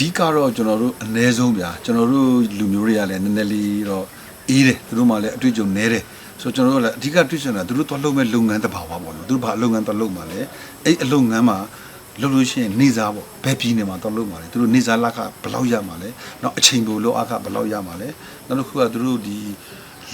အဓိကတော့ကျွန်တော်တို့အ ਨੇ ဆုံးဗျာကျွန်တော်တို့လူမျိုးတွေကလည်းနည်းနည်းလေးတော့အေးတယ်သူတို့မှလည်းအတွေ့အကြုံနည်းတယ်ဆိုတော့ကျွန်တော်တို့ကလည်းအဓိကတွေ့ချင်တာသူတို့သွားလုပ်မဲ့လုပ်ငန်းတစ်ပါဝါပေါ့နော်သူတို့ဘာလုပ်ငန်းသွားလုပ်မှာလဲအဲ့အလုပ်ငန်းမှာလုပ်လို့ရှိရင်နေစားပေါ့ဘယ်ပြည်နေမှာသွားလုပ်မှာလဲသူတို့နေစားလက်ကဘယ်လောက်ရမှာလဲနောက်အချိန်ပိုလို့အခဘယ်လောက်ရမှာလဲနောက်တစ်ခုကသူတို့ဒီ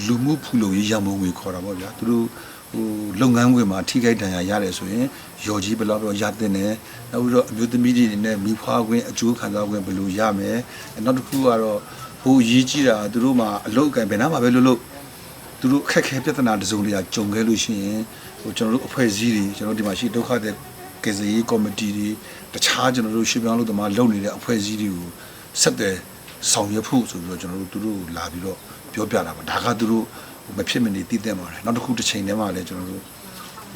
လူမှုဖူလုံရေးရမုံငွေခေါ်တာပေါ့ဗျာသူတို့ ဟိုလုပ်ငန်းခွင်မှာထိခိုက်ဒဏ်ရာရတယ်ဆိုရင်ရော်ကြီးဘယ်လောက်တော့ရတဲ့နဲ့နောက်ပြီးတော့အမျိုးသမီးတွေနဲ့မိဖွားခွင့်အကျိုးခံစားခွင့်ဘယ်လိုရမယ်နောက်တစ်ခုကတော့ဟိုအရေးကြီးတာသူတို့မှာအလုပ်အကံဘယ်နာမှာပဲလုပ်လို့သူတို့အခက်ခဲပြဿနာတစ်စုံတစ်ရာကြုံခဲ့လို့ရှိရင်ဟိုကျွန်တော်တို့အဖွဲ့အစည်းတွေကျွန်တော်တို့ဒီမှာရှိဒုက္ခတဲ့ကေဇီကော်မတီတွေတခြားကျွန်တော်တို့ရှေ့ပြောင်းလို့တမလုပ်နေတဲ့အဖွဲ့အစည်းတွေကိုဆက်တယ်ဆောင်ရွက်ဖို့ဆိုပြီးတော့ကျွန်တော်တို့သူတို့လာပြီးတော့ပြောပြတာပါဒါကသူတို့ မဖြစ်မနေတည်တဲ့ပါတယ်နောက်တစ်ခုတစ်ချိန်တည်းမှာလည်းကျွန်တော်တို့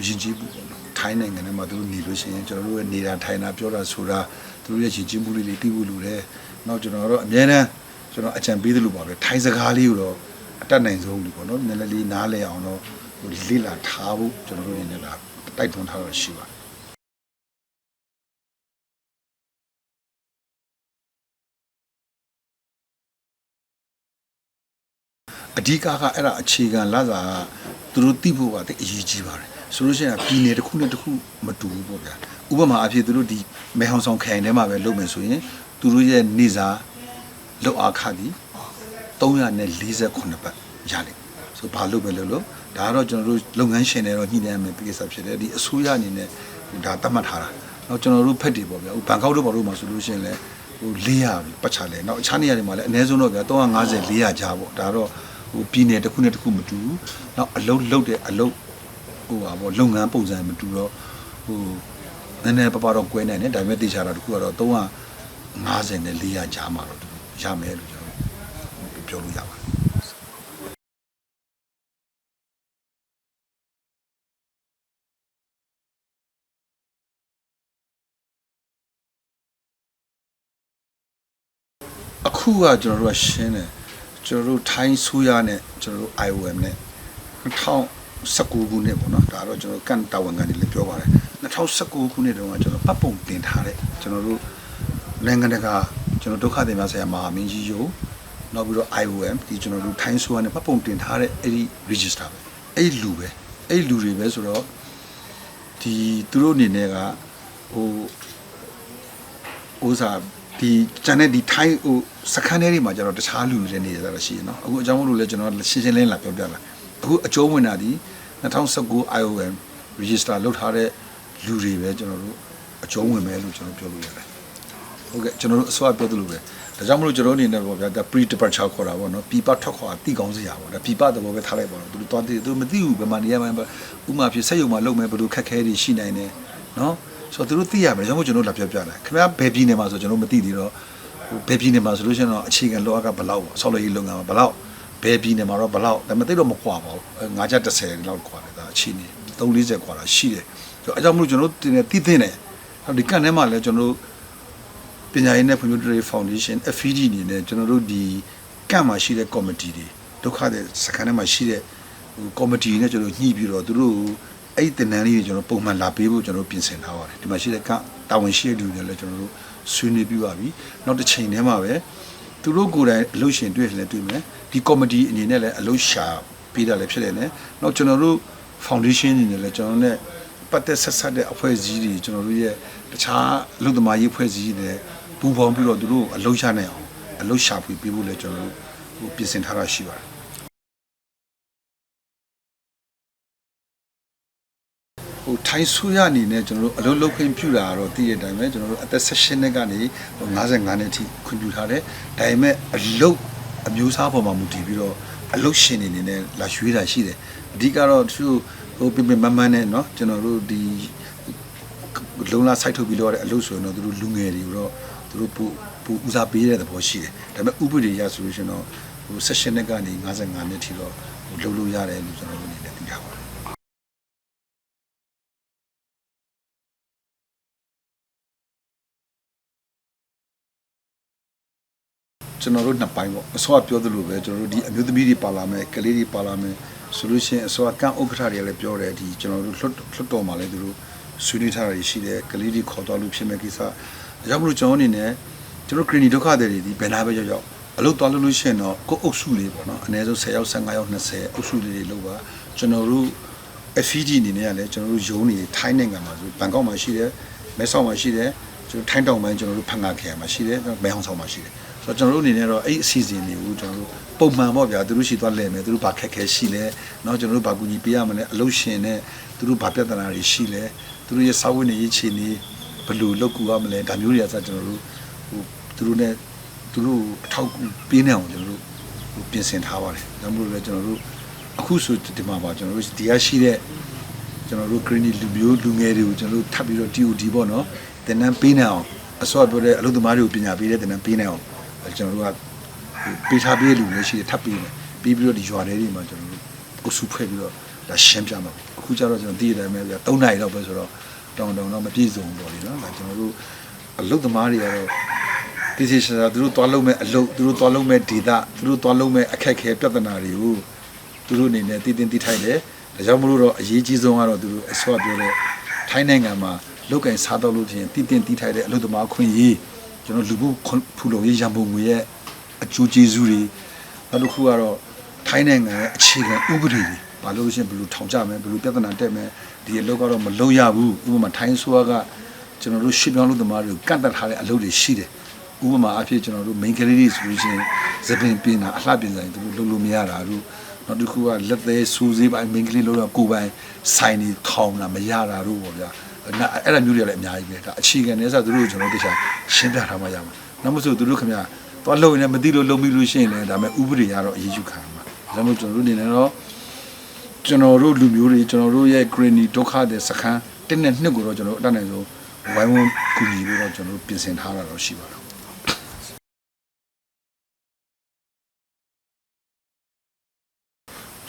ရင်ကြီးမှုပေါ့နော်ထိုင်းနိုင်ငံထဲမှာသူတို့နေလို့ရှိရင်ကျွန်တော်တို့ရဲ့နေတာထိုင်တာပြောတာဆိုတာသူတို့ရဲ့ရင်ကြီးမှုလေးတွေသိဖို့လိုတယ်။နောက်ကျွန်တော်တို့အများနဲ့ကျွန်တော်အကြံပေးသလိုပါပဲထိုင်းစကားလေးကိုတော့အတတ်နိုင်ဆုံးလို့ပေါ့နော်နည်းနည်းလေးနားလည်အောင်တော့ဟိုလေ့လာထားဖို့ကျွန်တော်တို့အနေနဲ့လာတိုက်တွန်းထားတော့ရှိပါတယ် အဓိကကအဲ့ဒါအခြေခံလာစာကသူတို့သိဖို့ကတိတ်အရေးကြီးပါတယ်ဆိုလို့ရှိရင်ပြည်နယ်တစ်ခုနဲ့တစ်ခုမတူဘူးပေါ့ဗျာဥပမာအဖြစ်သူတို့ဒီမဲဟောင်ဆောင်ခိုင်ထဲမှာပဲလုပ်မယ်ဆိုရင်သူတို့ရဲ့နေစာလောက်အားခသည်348ဘတ်ရလိမ့်မယ်ဆိုဘာလို့ပဲလို့လို့ဒါကတော့ကျွန်တော်တို့လုပ်ငန်းရှင်တွေတော့ညှိနှိုင်းမယ်ပြကိစ္စဖြစ်တယ်ဒီအစိုးရအနေနဲ့ဒါသတ်မှတ်ထားတာနောက်ကျွန်တော်တို့ဖက်တွေပေါ့ဗျာဥဘန်ကောက်တို့ဘာလို့မှဆိုလို့ရှိရင်လည်းဟို400ပတ်ချလဲနောက်အခြားနေရာတွေမှာလည်းအနည်းဆုံးတော့ဗျာ350 400ကြားပေါ့ဒါတော့ ဟိုပြည်နယ်တစ်ခုနဲ့တစ်ခုမတူဘူး။နောက်အလုံးလုံးတဲ့အလုံးဟိုပါဘောလုပ်ငန်းပုံစံမတူတော့ဟိုနည်းနည်းပပတော့ကွဲနိုင်တယ်ဒါပေမဲ့တေချာတာတစ်ခုကတော့350နဲ့400ကြားမှာတော့ရမယ်လို့ကျွန်တော်ပြောလို့ရပါတယ်အခုကကျွန်တော်တို့ကရှင်းတယ် ကျွန်တော်တို့ထိုင်းဆိုးရနဲ့ကျွန်တော်တို့ IOM နဲ့2019ခုနှစ်ပေါ့နော်ဒါတော့ကျွန်တော်ကန်တာဝန်ကနေလည်းပြောပါတယ်2019ခုနှစ်တုန်းကကျွန်တော်ပတ်ပုံတင်ထားတဲ့ကျွန်တော်တို့နိုင်ငံတကာကျွန်တော်ဒုက္ခသည်များဆိုင်ရာမဟာမင်းကြီးယုံနောက်ပြီးတော့ IOM ဒီကျွန်တော်တို့ထိုင်းဆိုးရနဲ့ပတ်ပုံတင်ထားတဲ့အဲ့ဒီ register ပဲအဲ့ဒီလူပဲအဲ့ဒီလူတွေပဲဆိုတော့ဒီသူတို့အနေနဲ့ကဟိုဥစား ဒီကျန်တဲ့ဒီထိုင်းဟိုစခန်းထဲတွေမှာကျတော့တခြားလူတွေလည်းနေကြတာရှိရနော်အခုအကြောင်းမလို့လဲကျွန်တော်ရှင်းရှင်းလင်းလင်းလာပြောပြလာအခုအကျုံးဝင်တာဒီ2019 IOM register လုပ်ထားတဲ့လူတွေပဲကျွန်တော်တို့အကျုံးဝင်မယ်လို့ကျွန်တော်ပြောလို့ရတယ်ဟုတ်ကဲ့ကျွန်တော်တို့အစောပြောသလိုပဲဒါကြောင့်မလို့ကျွန်တော်အနေနဲ့ပေါ့ဗျာဒါ pre departure ခေါ်တာပေါ့နော်ပြပထွက်ခွာတိကောင်းစရာပေါ့ဒါပြပသဘောပဲထားလိုက်ပါတော့သူတို့သွားတည်သူမသိဘူးဘယ်မှာနေရမှန်းဥမာဖြစ်ဆက်ယုံမှာလုပ်မယ်ဘယ်လိုခက်ခဲတွေရှိနိုင်တယ်နော် ဆိုတော့သူတို့သိရမယ်ကျွန်တော်ကျွန်တော်လာပြောပြတယ်ခင်ဗျားဘယ်ပြည်နေမှာဆိုကျွန်တော်မသိသေးတော့ဟိုဘယ်ပြည်နေမှာဆိုလို့ရှိရင်တော့အခြေခံလောကဘယ်လောက်ပေါ့ဆောက်လုပ်ရေးလုပ်ငန်းမှာဘယ်လောက်ဘယ်ပြည်နေမှာတော့ဘယ်လောက်ဒါပေမဲ့သိတော့မခွာပါဘူးငါးချက်30လောက်ခွာတယ်ဒါအခြေအနေ340ခွာတာရှိတယ်ဆိုတော့အဲကြောင့်မလို့ကျွန်တော်တင်နေတည်တင်တယ်နောက်ဒီကန်ထဲမှာလည်းကျွန်တော်တို့ပညာရေးနဲ့ဖွံ့ဖြိုးရေးဖောင်ဒေးရှင်း FED အနေနဲ့ကျွန်တော်တို့ဒီကန့်မှာရှိတဲ့ committee တွေဒုက္ခတဲ့စခန်းထဲမှာရှိတဲ့ဟို committee နဲ့ကျွန်တော်ညှိပြီးတော့သူတို့ အဲ့ဒီတင်နန်းလေးတွေကျွန်တော်ပုံမှန်လာပေးဖို့ကျွန်တော်ပြင်ဆင်ထားပါတယ်ဒီမှာရှိတဲ့ကတာဝန်ရှိတဲ့လူတွေလည်းကျွန်တော်တို့ဆွေးနွေးပြီးပါပြီနောက်တစ်ချိန်တည်းမှာပဲသူတို့ကိုယ်တိုင်အလုပ်ရှင်တွေ့ရင်လည်းတွေ့မယ်ဒီကော်မတီအနေနဲ့လည်းအလုပ်ရှာပေးတာလည်းဖြစ်တယ်နဲ့နောက်ကျွန်တော်တို့ foundation အနေနဲ့လည်းကျွန်တော်တို့ ਨੇ ပတ်သက်ဆက်ဆက်တဲ့အဖွဲ့အစည်းတွေကျွန်တော်တို့ရဲ့တခြားအလုပ်သမားရေးအဖွဲ့အစည်းတွေနဲ့ပူးပေါင်းပြီးတော့သူတို့အလုပ်ရနိုင်အောင်အလုပ်ရှာဖွေပေးဖို့လည်းကျွန်တော်တို့ဟိုပြင်ဆင်ထားတာရှိပါတယ် ဟိုထိုင်းဆူရအနေနဲ့ကျွန်တော်တို့အလုံးလုံးခွင့်ပြုတာကတော့သိတဲ့အတိုင်းပဲကျွန်တော်တို့အသက်16နှစ်ကနေ55နှစ်အထိခွင့်ပြုထားတယ်ဒါပေမဲ့အလုံးအမျိုးအစားပေါ်မှာမူတည်ပြီးတော့အလုံးရှင်တွေအနေနဲ့လာရွေးတာရှိတယ်အဓိကတော့သူဟိုပြပြမမန်းနဲ့เนาะကျွန်တော်တို့ဒီလုံလာစိုက်ထုတ်ပြီးတော့တဲ့အလုပ်ဆိုရင်တော့သူတို့လူငယ်တွေကိုတော့သူတို့ပူပူဦးစားပေးတဲ့သဘောရှိတယ်ဒါပေမဲ့ဥပဒေရဆိုလို့ရှိရင်တော့ဟို16နှစ်ကနေ55နှစ်ထိတော့ဟိုလုံလို့ရတယ်လို့ကျွန်တော်တို့အနေနဲ့သိထားပါတယ် ကျွန်တော်တို့နှစ်ပိုင်းပေါ့အစောကပြောသလိုပဲကျွန်တော်တို့ဒီအမျိုးသမီးတွေပါလာမယ်ကလေးတွေပါလာမယ်ဆိုလို့ရှိရင်အစောကကန့်ဥက္ကဋ္ဌတွေလည်းပြောတယ်ဒီကျွန်တော်တို့လွတ်လွတ်တော်မှာလည်းသူတို့ဆွေးနွေးထားတာရှိတယ်ကလေးတွေခေါ်သွားလို့ဖြစ်မဲ့ကိစ္စဒါကြောင့်မလို့ကျွန်တော်အနေနဲ့ဒကျွန်တော်ခရီးဒုက္ခတွေဒီဘယ်နာပဲရောက်ရောက်အလုပ်သွားလို့လို့ရှိရင်တော့ကိုယ်အုပ်စုလေးပေါ့နော်အနည်းဆုံး10ယောက်15ယောက်20အုပ်စုလေးတွေလောက်ပါကျွန်တော်တို့ FED အနေနဲ့ကလည်းကျွန်တော်တို့ယုံနေထိုင်းနိုင်ငံမှာဆိုဘန်ကောက်မှာရှိတယ်မဲဆောက်မှာရှိတယ်ကျွန်တော်ထိုင်းတောင်ပိုင်းကျွန်တော်တို့ဖန်ငါခရိုင်မှာရှိတယ်မဲဟောင်ဆောင်မှာရှိတယ် ဆိုတော့ကျွန်တော်တို့အနေနဲ့တော့အဲ့အစီအစဉ်တွေကိုကျွန်တော်တို့ပုံမှန်ပေါ့ဗျာသူတို့ရှိသွားလဲမယ်သူတို့ဘာခက်ခဲရှိလဲเนาะကျွန်တော်တို့ဘာကူညီပေးရမလဲအလုပ်ရှင်နဲ့သူတို့ဘာပြဿနာတွေရှိလဲသူတို့ရဲ့စာဝတ်နေရေးခြေနေဘယ်လိုလုပ်ကူရမလဲဒါမျိုးတွေကစကျွန်တော်တို့ဟိုသူတို့နဲ့သူတို့အထောက်အကူပေးနေအောင်ကျွန်တော်တို့ဟိုပြင်ဆင်ထားပါတယ်ဒါမှမဟုတ်လည်းကျွန်တော်တို့အခုဆိုဒီမှာပါကျွန်တော်တို့ဒီရရှိတဲ့ ကျွန်တော်တို့ green လူမျိုးလူငယ်တွေကိုကျွန်တော်တို့ထပ်ပြီးတော့ TOD ပေါ့နော်တင်နန်းပေးနိုင်အောင်အစောပြောတဲ့အလုပ်သမားတွေကိုပညာပေးတဲ့တင်နန်းပေးနိုင်အောင်အဲ ကျွန်တော်တို့ကပေးထားပေးလူလည်းရှိတယ်ထပ်ပေးမယ်ပြီးပြီးတော့ဒီရွာတွေတွေမှာကျွန်တော်တို့အုပ်စုဖွဲ့ပြီးတော့ဒါရှင်းပြမှာအခုကျတော့ကျွန်တော်တည်ရတယ်မယ်ဗျာ၃နိုင်တော့ပဲဆိုတော့တောင်းတောင်းတော့မပြည့်စုံတော့လေနော်ဒါကျွန်တော်တို့အလုပ်သမားတွေကတော့ဒီစီရှာသူတို့သွားလုံးမဲ့အလုပ်သူတို့သွားလုံးမဲ့ဒေတာသူတို့သွားလုံးမဲ့အခက်အခဲပြဿနာတွေကိုသူတို့အနေနဲ့တည်တင်တည်ထိုက်တယ်ဒါကြောင့်မလို့တော့အရေးကြီးဆုံးကတော့သူတို့အစောပြောတဲ့ထိုင်းနိုင်ငံမှာလောက်ကင်စားတော့လို့ချင်းတည်တင်တည်ထိုက်တဲ့အလုပ်သမားခွင့်ရေး ကျွန်တော်လူမှုဖူလုံရေးရန်ပုံငွေရဲ့အကျိုးကျေးဇူးတွေနောက်တစ်ခုကတော့ထိုင်းနိုင်ငံရဲ့အခြေခံဥပဒေတွေဘာလို့လဲဆိုရင်ဘယ်လိုထောင်ကြမယ်ဘယ်လိုပြဿနာတက်မယ်ဒီအလုပ်ကတော့မလုပ်ရဘူးဥပမာထိုင်းဆိုကကျွန်တော်တို့ရှစ်ပြောင်းလုပ်သမားတွေကိုကန့်တတ်ထားတဲ့အလုပ်တွေရှိတယ်ဥပမာအဖြစ်ကျွန်တော်တို့ main career ဆိုလို့ရှိရင်သပင်ပင်တာအလှပြင်ဆိုင်သူတို့လုပ်လို့မရတာတို့နောက်တစ်ခုကလက်သေးစူးစေးပိုင်းမင်းကလေးလို့တော့ကိုယ်ပိုင်ဆိုင်နေထောင်တာမရတာတို့ပေါ့ဗျာ အဲ့ဒါအဲ့ဒါမျိုးတွေလည်းအများကြီးပဲဒါအခြေခံနဲ့ဆိုသူတို့ကျွန်တော်တို့တခြားရှင်းပြထားမှရမှာနောက်မဆိုသူတို့ခင်ဗျာသွားလို့ရင်လည်းမသိလို့လုံးပြီးလို့ရှိရင်လည်းဒါမဲ့ဥပဒေရတော့အရေးယူခံမှာဒါကြောင့်မို့ကျွန်တော်တို့အနေနဲ့တော့ကျွန်တော်တို့လူမျိုးတွေကျွန်တော်တို့ရဲ့ granny ဒုက္ခတဲ့စခန်းတင်းနဲ့နှစ်ကိုတော့ကျွန်တော်တို့အတတ်နိုင်ဆုံးဝိုင်းဝန်းကူညီလို့တော့ကျွန်တော်တို့ပြင်ဆင်ထားတာတော့ရှိပါတော့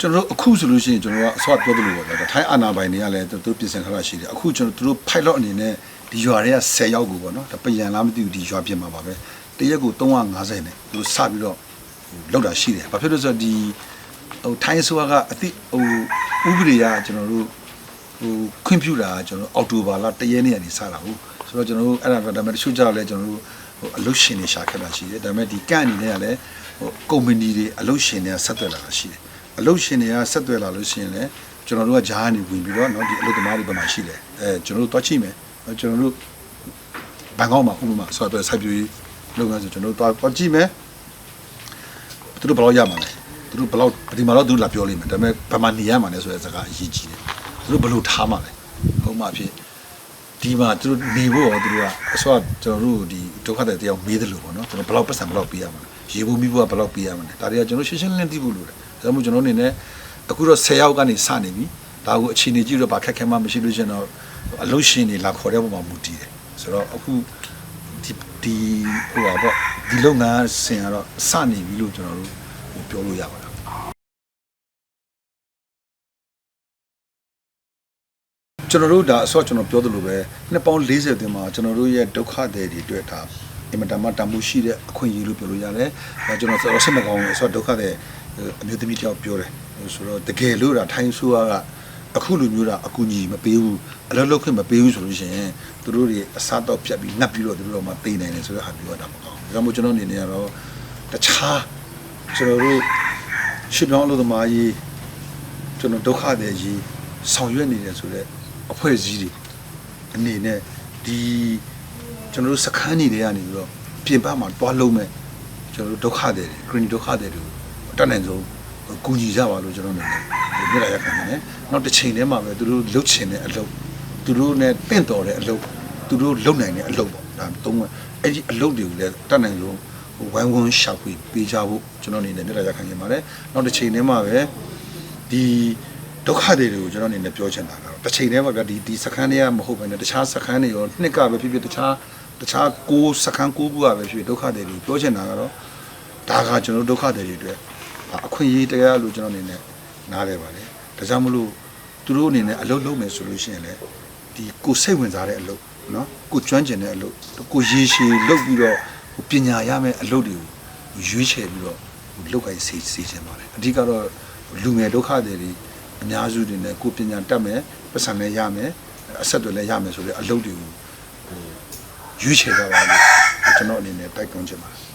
ကျွန်တော်တို့အခုဆိုလို့ရှိရင်ကျွန်တော်ကအစောပြောသလိုပေါ့ဗျာဒါထိုင်းအာနာပိုင်တွေကလည်းသူတို့ပြင်ဆင်ထားတာရှိတယ်အခုကျွန်တော်တို့ pilot အနေနဲ့ဒီရွာတွေက10ယောက်ကိုပေါ့နော်ဒါပယံလားမသိဘူးဒီရွာပြင်မှာပါပဲတရက်ကို350နဲ့သူတို့စပြီးတော့ဟိုလောက်တာရှိတယ်ဘာဖြစ်လို့လဲဆိုတော့ဒီဟိုထိုင်းဆိုကအတိဟိုဥပဒေကကျွန်တော်တို့ဟိုခွင့်ပြုတာကကျွန်တော်အော်တိုဘာလတရက်နေ့ကနေစတာဟုတ်ဆိုတော့ကျွန်တော်တို့အဲ့ဒါပဲဒါပေမဲ့တချို့ကြတော့လဲကျွန်တော်တို့ဟိုအလုပ်ရှင်တွေရှာခဲ့တာရှိတယ်ဒါပေမဲ့ဒီကန့်အနေနဲ့ကလည်းဟိုကုမ္ပဏီတွေအလုပ်ရှင်တွေကဆက်သွယ်လာတာရှိတယ် အလုပ်ရှင်တွေကဆက်သွယ်လာလို့ရှိရင်လည်းကျွန်တော်တို့ကဂျားကနေဝင်ပြီးတော့เนาะဒီအလုပ်သမားတွေဘက်မှာရှိတယ်အဲကျွန်တော်တို့တွားချိမယ်အဲကျွန်တော်တို့ဘန်ကောက်မှာဥပမာဆိုတော့စိုက်ပျိုးရေးလုပ်ငန်းဆိုကျွန်တော်တို့တွားတွားချိမယ်သူတို့ဘယ်လောက်ရမှာလဲသူတို့ဘယ်လောက်ဒီမှာတော့သူတို့လာပြောလိမ့်မယ်ဒါပေမဲ့ဘယ်မှာနေရမှာလဲဆိုတဲ့စကားအရေးကြီးတယ်သူတို့ဘယ်လိုထားမှာလဲဟုတ်မှာဖြစ်ဒီမှာသူတို့နေဖို့ရောသူတို့ကအစောကျွန်တော်တို့ဒီဒုက္ခတဲ့တယောက်မေးတယ်လို့ပေါ့နော်ကျွန်တော်ဘယ်လောက်ပတ်စံဘယ်လောက်ပေးရမှာလဲရေဘူးမိဖို့ကဘယ်လောက်ပေးရမှာလဲဒါတွေကကျွန်တော်ရှင်းရှင်းလင်းလင်းသိဖို့လိုတယ် ဒါကြောင့်မို့ကျွန်တော်အနေနဲ့အခုတော့10ယောက်ကနေစနေပြီဒါကိုအခြေအနေကြည့်တော့ဘာခက်ခဲမှမရှိလို့ရှင်တော့အလုပ်ရှင်တွေလာခေါ်တဲ့ပုံမှာမူတည်တယ်ဆိုတော့အခုဒီဒီဟိုပါပေါ့ဒီလုပ်ငန်းဆင်ကတော့စနေပြီလို့ကျွန်တော်တို့ပြောလို့ရပါတယ်ကျွန်တော်တို့ဒါအစောကျွန်တော်ပြောသလိုပဲနှစ်ပေါင်း40တင်မှာကျွန်တော်တို့ရဲ့ဒုက္ခတွေတွေအတွက်ဒါအင်မတန်မှတန်မှုရှိတဲ့အခွင့်အရေးလို့ပြောလို့ရတယ်။ဒါကျွန်တော်ဆိုတော့ဆက်မကောင်းဘူးအစောဒုက္ခတွေ အမျိုးသမီးတယောက်ပြောတယ်ဆိုတော့တကယ်လို့ဒါထိုင်းဆိုးကအခုလူမျိုးတာအကူကြီးမပေးဘူးအလုပ်လုပ်ခွင့်မပေးဘူးဆိုလို့ရှိရင်သူတို့တွေအစားတော့ဖြတ်ပြီးငတ်ပြီးတော့သူတို့တော့မပေးနိုင်တယ်ဆိုတော့အပြောတာမကောင်းဘူး။ဒါကြောင့်မို့ကျွန်တော်အနေနဲ့ကတော့တခြားကျွန်တော်တို့ရှစ်ပြောင်းအလုပ်သမားကြီးကျွန်တော်ဒုက္ခတွေကြီးဆောင်ရွက်နေတယ်ဆိုတော့အဖွဲ့အစည်းတွေအနေနဲ့ဒီကျွန်တော်တို့စခန်းတွေတွေကနေပြီးတော့ပြင်ပမှာတွားလုံးမဲ့ကျွန်တော်တို့ဒုက္ခတွေ green ဒုက္ခတွေတွေကိုအ တတ်နိုင်ဆုံးကူညီကြပါလို့ကျွန်တော်အနေနဲ့မြစ်လာရခံတယ်နောက်တစ်ချိန်တည်းမှာပဲသူတို့လှုပ်ချင်တဲ့အလုပ်သူတို့နဲ့တင့်တော်တဲ့အလုပ်သူတို့လုပ်နိုင်တဲ့အလုပ်ပေါ့ဒါသုံးမယ်အဲ့ဒီအလုပ်တွေကိုလည်းတတ်နိုင်ဆုံးဟိုဝိုင်းဝန်းရှာဖွေပေးကြဖို့ကျွန်တော်အနေနဲ့မြစ်လာရခံနေပါတယ်နောက်တစ်ချိန်တည်းမှာပဲဒီဒုက္ခတွေကိုကျွန်တော်အနေနဲ့ပြောချင်တာကတော့တစ်ချိန်တည်းမှာဗျာဒီဒီစခန်းတွေကမဟုတ်ဘဲနဲ့တခြားစခန်းတွေရောနှစ်ကပဲဖြစ်ဖြစ်တခြားတခြားကိုးစခန်းကိုးခုကပဲဖြစ်ဖြစ်ဒုက္ခတွေကိုပြောချင်တာကတော့ဒါကကျွန်တော်ဒုက္ခတွေတွေအတွက် အခွင့်အရေးတရားလို့ကျွန်တော်အနေနဲ့နားလဲပါတယ်ဒါကြောင့်မလို့သူတို့အနေနဲ့အလုပ်လုပ်မယ်ဆိုလို့ရှိရင်လည်းဒီကိုစိတ်ဝင်စားတဲ့အလုပ်နော်ကိုကျွမ်းကျင်တဲ့အလုပ်ကိုရေရှည်လုပ်ပြီးတော့ပညာရမယ့်အလုပ်တွေကိုရွေးချယ်ပြီးတော့လုပ်ကိုင်စေစေချင်ပါတယ်အဓိကတော့လူငယ်ဒုက္ခတွေတွေအများစုတွေနဲ့ကိုယ်ပညာတတ်မယ်ပတ်စံလည်းရမယ်အဆက်တွေလည်းရမယ်ဆိုတဲ့အလုပ်တွေကိုဟိုရွေးချယ်ကြပါလို့ကျွန်တော်အနေနဲ့တိုက်တွန်းချင်ပါတယ်